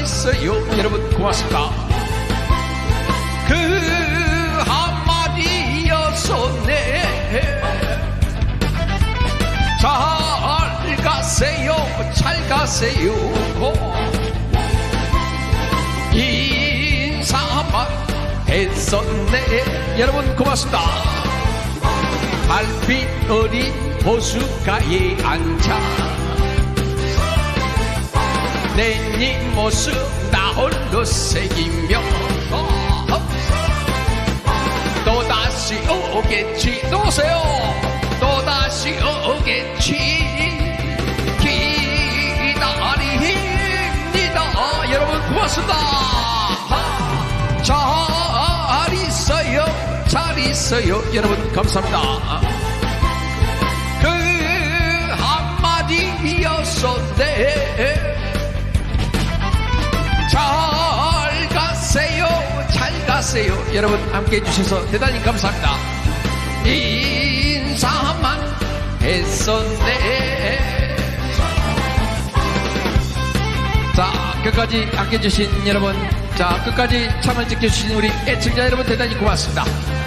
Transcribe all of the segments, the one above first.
있어요. 여러분 고맙습니다. 그 한마디였었네. 잘 가세요, 잘 가세요. 인사만 했었네. 여러분 고맙습니다. 달빛 어린 호수가에 앉아 내네 모습 나 홀로 새기며. 또다시 오겠지. 노세요? 또다시 오겠지. 기다립니다. 여러분 고맙습니다. 잘 있어요. 잘 있어요. 여러분 감사합니다. 그 한마디였었네 잘 가세요. 여러분 함께 해주셔서 대단히 감사합니다. 인사만 했었네. 자 끝까지 함께 해주신 여러분 자 끝까지 참을 지켜주신 우리 애청자 여러분 대단히 고맙습니다.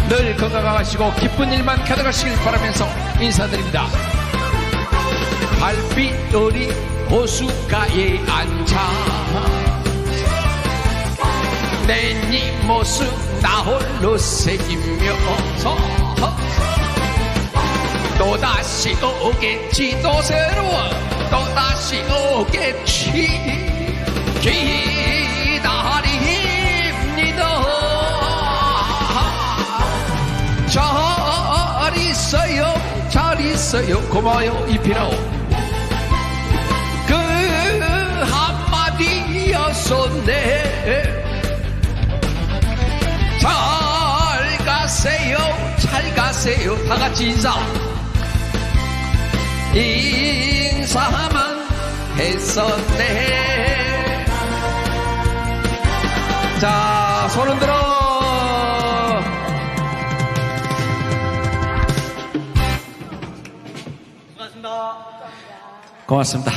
늘 건강하시고 기쁜 일만 가득하시길 바라면서 인사드립니다. 달빛 어리 호수가에 앉아 모습 나 홀로 새기며서 또다시 오겠지 또 새로워. 또다시 오겠지. 기다립니다. 잘 있어요 잘 있어요. 고마워요 이피라오 그 한마디였었네 잘 가세요. 다 같이 인사. 인사만 했었네 자 손은 들어. 수고하셨습니다. 고맙습니다